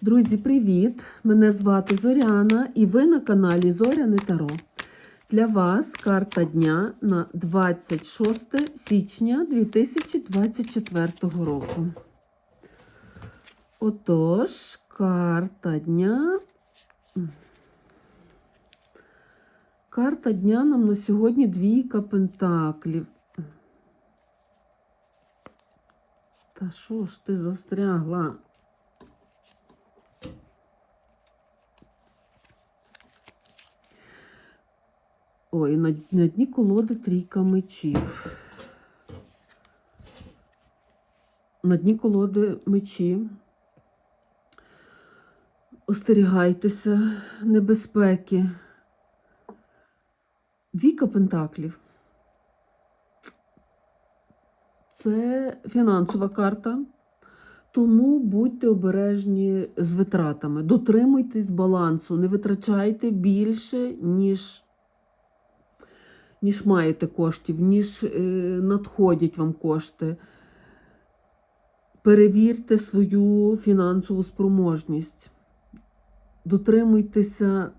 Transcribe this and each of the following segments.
Друзі, привіт! Мене звати Зоряна і ви на каналі Зоряне Таро. Для вас карта дня на 26 січня 2024 року. Отож, карта дня. Карта дня нам на сьогодні двійка пентаклів. Та що ж ти застрягла? Ой, на, на дні колоди трійка мечів. На дні колоди мечі. Остерігайтеся небезпеки. Двійка пентаклів. Це фінансова карта. Тому будьте обережні з витратами. Дотримуйтесь балансу, не витрачайте більше, ніж ніж маєте коштів, ніж е, надходять вам кошти. Перевірте свою фінансову спроможність. Дотримуйтеся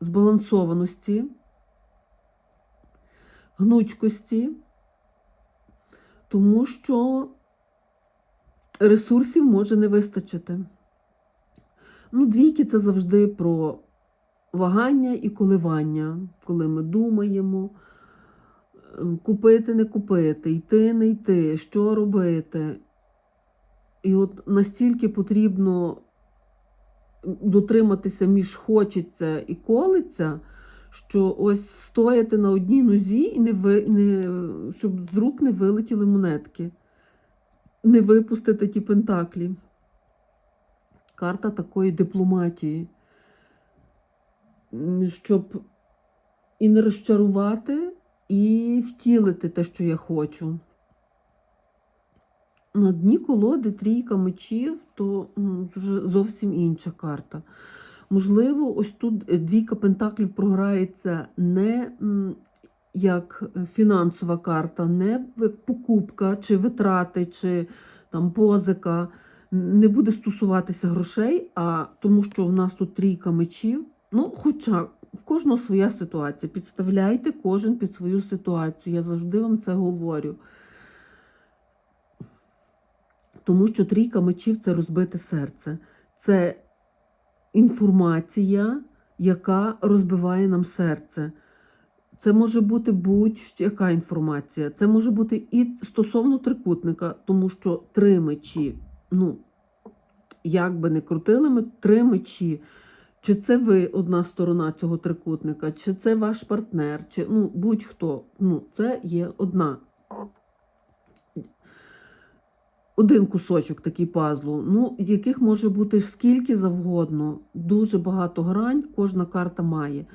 збалансованості, гнучкості, тому що ресурсів може не вистачити. Ну, двійки це завжди про вагання і коливання, коли ми думаємо, купити, не купити, йти, не йти, що робити. І от настільки потрібно дотриматися між хочеться і колиться, що ось стояти на одній нозі і не ви, не, щоб з рук не вилетіли монетки, не випустити ті пентаклі. Карта такої дипломатії, щоб і не розчарувати, і втілити те, що я хочу. На дні колоди трійка мечів, то вже зовсім інша карта. Можливо, ось тут двійка пентаклів програється не як фінансова карта, не як покупка, чи витрати, чи там позика. Не буде стосуватися грошей, а тому що в нас тут трійка мечів. Ну, хоча в кожного своя ситуація. Підставляйте кожен під свою ситуацію. Я завжди вам це говорю. Тому що трійка мечів це розбите серце. Це інформація, яка розбиває нам серце. Це може бути будь-яка інформація. Це може бути і стосовно трикутника, тому що три мечі, ну, як би не крутили ми, три мечі. Чи це ви одна сторона цього трикутника, чи це ваш партнер, чи ну, будь-хто. Ну, це є одна. Один кусочок такий пазлу, ну, яких може бути скільки завгодно, дуже багато грань, кожна карта має.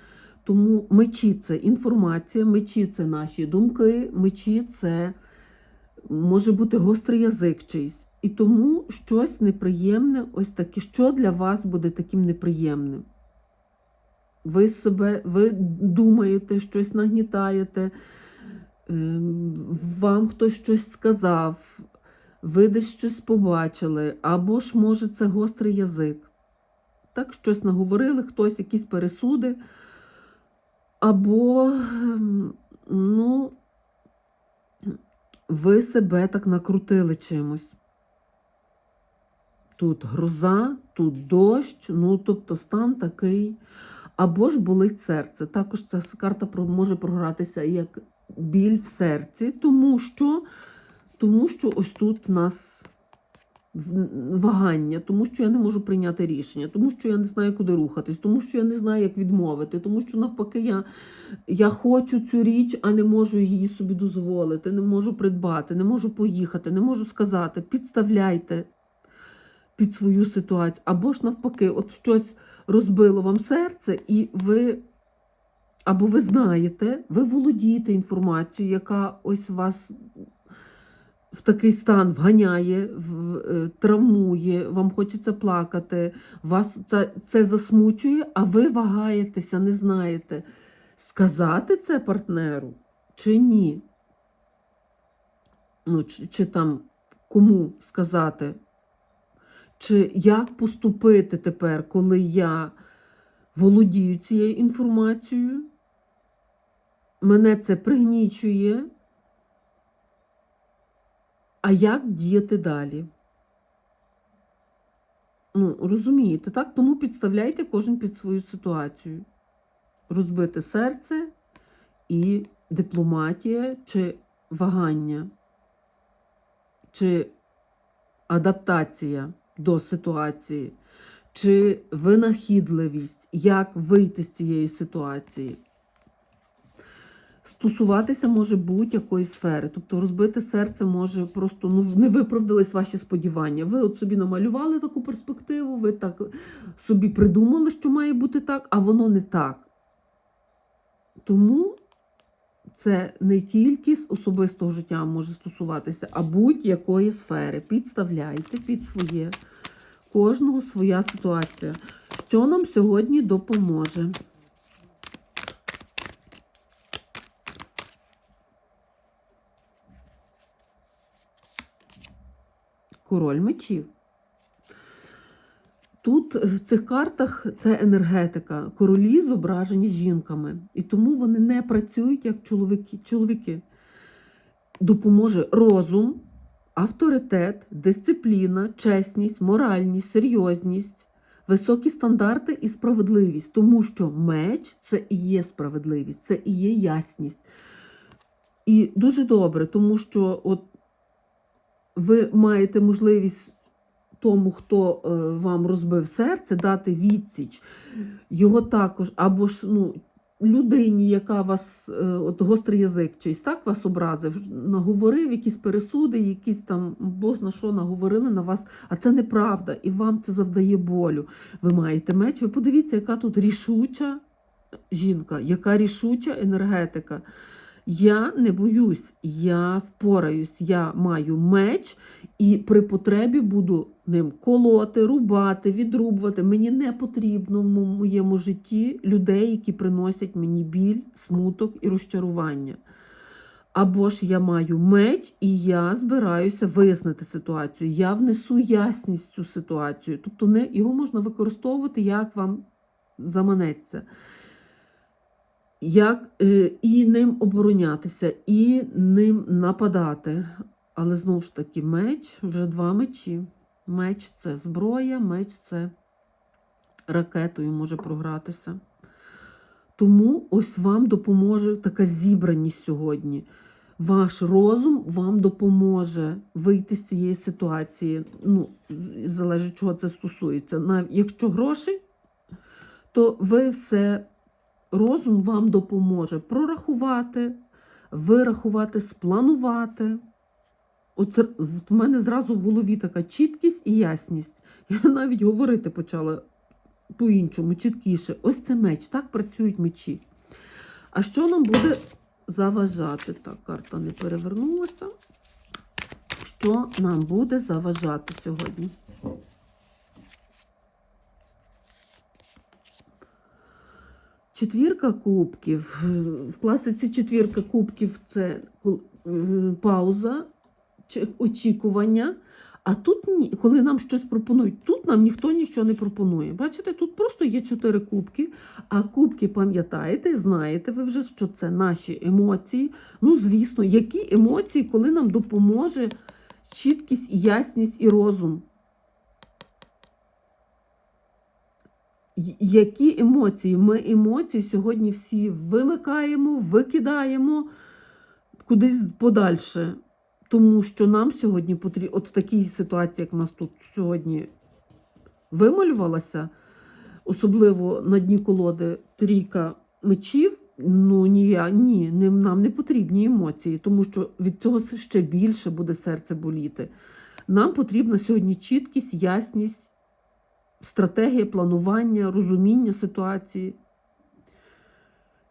Тому мечі це інформація, мечі це наші думки, мечі це може бути гострий язик чийсь. І тому щось неприємне, ось таке, що для вас буде таким неприємним. Ви себе, ви думаєте, щось нагнітаєте, ем, вам хтось щось сказав, ви десь щось побачили, або ж, може, це гострий язик. Так, щось наговорили, хтось якісь пересуди, або, ем, ну, ви себе так накрутили чимось. Тут гроза, тут дощ, ну тобто стан такий. Або ж болить серце. Також ця карта може програтися як біль в серці, тому що, тому що ось тут в нас вагання, тому що я не можу прийняти рішення, тому що я не знаю, куди рухатись, тому що я не знаю, як відмовити, тому що навпаки я, я хочу цю річ, а не можу її собі дозволити, не можу придбати, не можу поїхати, не можу сказати, підставляйте під свою ситуацію. Або ж навпаки, от щось розбило вам серце, і ви, або ви знаєте, ви володієте інформацією, яка ось вас в такий стан вганяє, в, е, травмує, вам хочеться плакати, вас це, це засмучує, а ви вагаєтеся, не знаєте, сказати це партнеру чи ні. Ну, чи, чи там кому сказати, Чи як поступити тепер, коли я володію цією інформацією? Мене це пригнічує. А як діяти далі? Ну, розумієте, так? Тому підставляйте кожен під свою ситуацію. Розбите серце і дипломатія чи вагання, чи адаптація до ситуації, чи винахідливість, як вийти з цієї ситуації. Стосуватися може будь-якої сфери. Тобто розбите серце може просто ну, не виправдались ваші сподівання. Ви от собі намалювали таку перспективу, ви так собі придумали, що має бути так, а воно не так. Тому це не тільки з особистого життя може стосуватися, а будь-якої сфери. Підставляйте під своє. Кожного своя ситуація. Що нам сьогодні допоможе? Король мечів. Тут в цих картах це енергетика. Королі зображені жінками. І тому вони не працюють як чоловіки. чоловіки. Допоможе розум, авторитет, дисципліна, чесність, моральність, серйозність, високі стандарти і справедливість. Тому що меч це і є справедливість, це і є ясність. І дуже добре, тому що от ви маєте можливість тому, хто е, вам розбив серце, дати відсіч. Його також, або ж ну, людині, яка вас, е, от гострий язик чийсь, так вас образив, наговорив якісь пересуди, якісь там бозна що наговорили на вас, а це неправда, і вам це завдає болю. Ви маєте меч. Ви подивіться, яка тут рішуча жінка, яка рішуча енергетика. Я не боюсь, я впораюсь, я маю меч і при потребі буду ним колоти, рубати, відрубувати. Мені не потрібно в моєму житті людей, які приносять мені біль, смуток і розчарування. Або ж я маю меч, і я збираюся вияснити ситуацію. Я внесу ясність цю ситуацію. Тобто не, його можна використовувати, як вам заманеться як е, і ним оборонятися, і ним нападати. Але знову ж таки, меч вже два мечі. Меч це зброя, меч це ракетою може програтися. Тому ось вам допоможе така зібраність сьогодні. Ваш розум вам допоможе вийти з цієї ситуації. Ну, залежить, чого це стосується. Якщо гроші, то ви все розум вам допоможе прорахувати, вирахувати, спланувати. От в мене зразу в голові така чіткість і ясність. Я навіть говорити почала по-іншому, чіткіше. Ось це меч, так працюють мечі. А що нам буде заважати? Так, карта не перевернулася. Що нам буде заважати сьогодні? Четвірка кубків. В класиці четвірка кубків це е, пауза, очікування. А тут коли нам щось пропонують, тут нам ніхто нічого не пропонує. Бачите, тут просто є чотири кубки, а кубки пам'ятаєте, знаєте ви вже, що це наші емоції. Ну, звісно, які емоції, коли нам допоможе чіткість, ясність і розум. Які емоції? Ми емоції сьогодні всі вимикаємо, викидаємо кудись подальше. Тому що нам сьогодні потрібно, от в такій ситуації, як в нас тут сьогодні вималювалася, особливо на дні колоди трійка мечів, ну ні, ні, нам не потрібні емоції, тому що від цього ще більше буде серце боліти. Нам потрібна сьогодні чіткість, ясність стратегія планування, розуміння ситуації,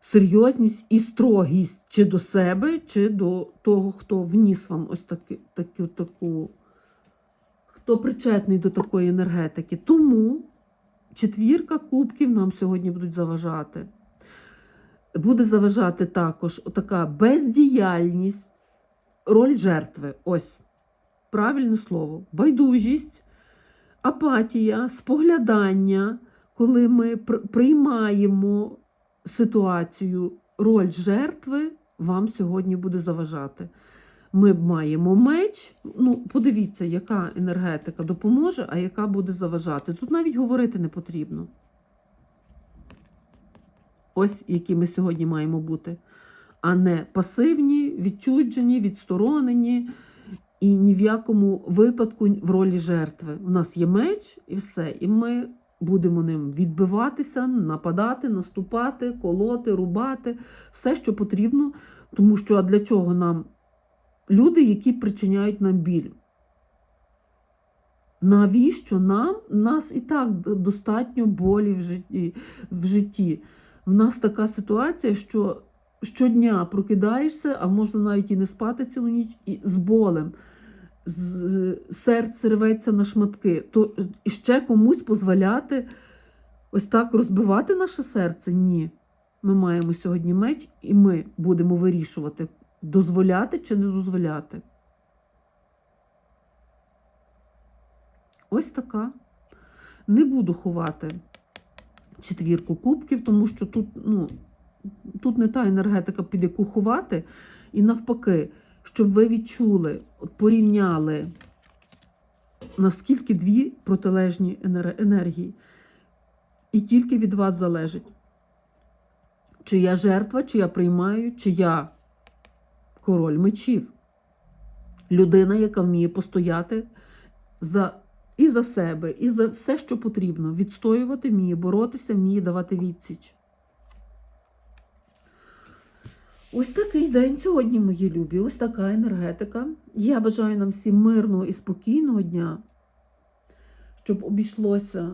серйозність і строгість чи до себе, чи до того, хто вніс вам ось таки, таку, таку, хто причетний до такої енергетики. Тому четвірка кубків нам сьогодні будуть заважати. Буде заважати також така бездіяльність, роль жертви. Ось правильне слово, байдужість апатія, споглядання, коли ми приймаємо ситуацію, роль жертви вам сьогодні буде заважати. Ми маємо меч. Ну, подивіться, яка енергетика допоможе, а яка буде заважати. Тут навіть говорити не потрібно. Ось які ми сьогодні маємо бути. А не пасивні, відчуджені, відсторонені і ні в якому випадку в ролі жертви. У нас є меч і все. І ми будемо ним відбиватися, нападати, наступати, колоти, рубати, все, що потрібно. Тому що а для чого нам люди, які причиняють нам біль? Навіщо нам? Нас і так достатньо болі. В житті. В нас така ситуація, що щодня прокидаєшся, а можна навіть і не спати цілу ніч, і з болем. З, серце рветься на шматки, то ще комусь дозволяти ось так розбивати наше серце? Ні. Ми маємо сьогодні меч, і ми будемо вирішувати, дозволяти чи не дозволяти. Ось така. Не буду ховати четвірку кубків, тому що тут, ну, тут не та енергетика, під яку ховати. І навпаки, щоб ви відчули, от порівняли, наскільки дві протилежні енергії. І тільки від вас залежить, чи я жертва, чи я приймаю, чи я король мечів. Людина, яка вміє постояти за, і за себе, і за все, що потрібно. Відстоювати вміє, боротися, вміє давати відсіч. Ось такий день сьогодні, мої любі, ось така енергетика. Я бажаю нам всім мирного і спокійного дня, щоб обійшлося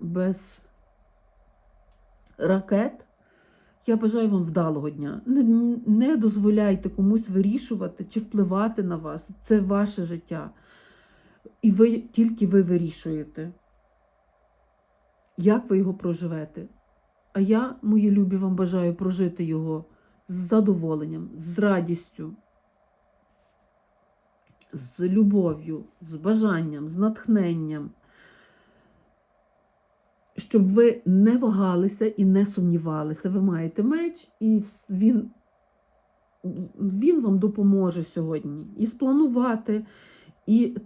без ракет. Я бажаю вам вдалого дня. Не, не дозволяйте комусь вирішувати чи впливати на вас. Це ваше життя. І ви тільки ви вирішуєте, як ви його проживете. А я, мої любі, вам бажаю прожити його з задоволенням, з радістю, з любов'ю, з бажанням, з натхненням, щоб ви не вагалися і не сумнівалися. Ви маєте меч, і він, він вам допоможе сьогодні і спланувати, і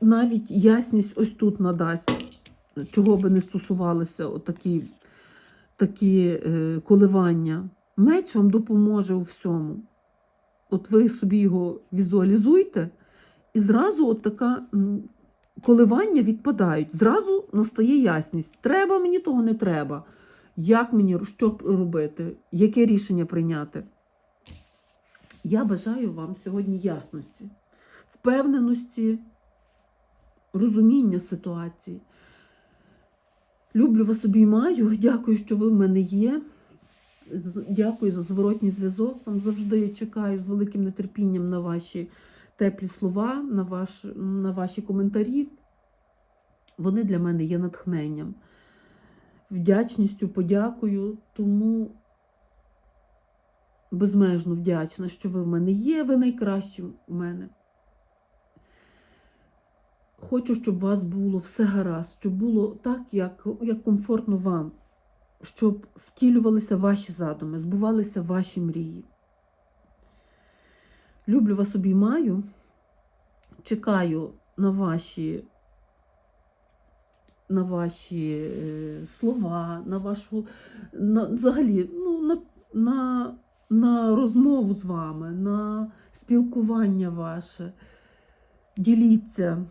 навіть ясність ось тут надасть, чого би не стосувалися отакі такі е, коливання. Меч вам допоможе у всьому. От ви собі його візуалізуйте, і зразу от така коливання відпадають. Зразу настає ясність. Треба мені того не треба. Як мені що робити, яке рішення прийняти? Я бажаю вам сьогодні ясності, впевненості, розуміння ситуації. Люблю вас обіймаю. Дякую, що ви в мене є. Дякую за зворотній зв'язок. Вам завжди чекаю з великим нетерпінням на ваші теплі слова, на, ваш, на ваші коментарі. Вони для мене є натхненням, вдячністю, подякую. Тому безмежно вдячна, що ви в мене є. Ви найкращі в мене. Хочу, щоб у вас було все гаразд, щоб було так, як, як комфортно вам, щоб втілювалися ваші задуми, збувалися ваші мрії. Люблю вас обіймаю, чекаю на ваші, на ваші е, слова, на вашу на, взагалі ну, на, на, на розмову з вами, на спілкування ваше. Діліться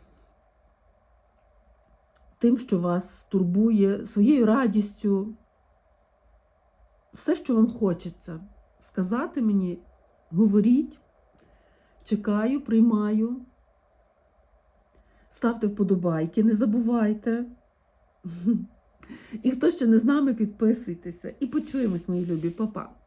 тим, що вас турбує, своєю радістю, все, що вам хочеться сказати мені, говоріть, чекаю, приймаю. Ставте вподобайки, не забувайте. І хто ще не з нами, підписуйтеся. І почуємось, мої любі, Па-па.